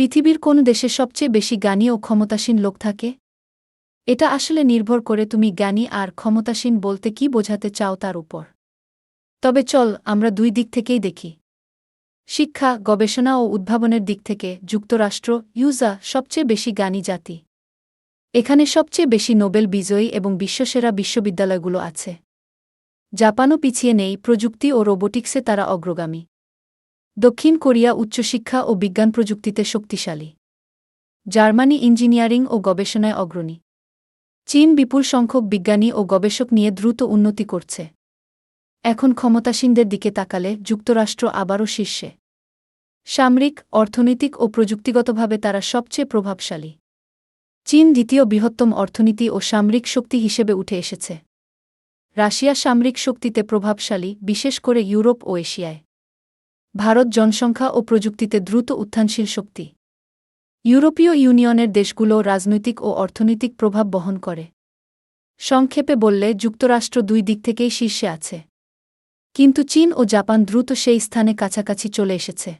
পৃথিবীর কোন দেশে সবচেয়ে বেশি জ্ঞানী ও ক্ষমতাসীন লোক থাকে? এটা আসলে নির্ভর করে তুমি জ্ঞানী আর ক্ষমতাসীন বলতে কি বোঝাতে চাও তার উপর। তবে চল, আমরা দুই দিক থেকেই দেখি। শিক্ষা, গবেষণা ও উদ্ভাবনের দিক থেকে যুক্তরাষ্ট্র, ইউজা সবচেয়ে বেশি জ্ঞানী জাতি। এখানে সবচেয়ে বেশি নোবেল বিজয়ী এবং বিশ্বসেরা বিশ্ববিদ্যালয়গুলো আছে। জাপানও পিছিয়ে নেই, প্রযুক্তি ও রোবোটিক্সে তারা অগ্রগামী। দক্ষিণ কোরিয়া উচ্চশিক্ষা ও বিজ্ঞান প্রযুক্তিতে শক্তিশালী। জার্মানি ইঞ্জিনিয়ারিং ও গবেষণায় অগ্রণী। চীন বিপুল সংখ্যক বিজ্ঞানী ও গবেষক নিয়ে দ্রুত উন্নতি করছে। এখন ক্ষমতাসীনদের দিকে তাকালে যুক্তরাষ্ট্র আবারও শীর্ষে। সামরিক, অর্থনৈতিক ও প্রযুক্তিগতভাবে তারা সবচেয়ে প্রভাবশালী। চীন দ্বিতীয় বৃহত্তম অর্থনীতি ও সামরিক শক্তি হিসেবে উঠে এসেছে। রাশিয়া সামরিক শক্তিতে প্রভাবশালী, বিশেষ করে ইউরোপ ও এশিয়ায়। ভারত জনসংখ্যা ও প্রযুক্তিতে দ্রুত উত্থানশীল শক্তি। ইউরোপীয় ইউনিয়নের দেশগুলো রাজনৈতিক ও অর্থনৈতিক প্রভাব বহন করে। সংক্ষেপে বললে, যুক্তরাষ্ট্র দুই দিক থেকেই শীর্ষে আছে। কিন্তু চীন ও জাপান দ্রুত সেই স্থানে কাছাকাছি চলে এসেছে।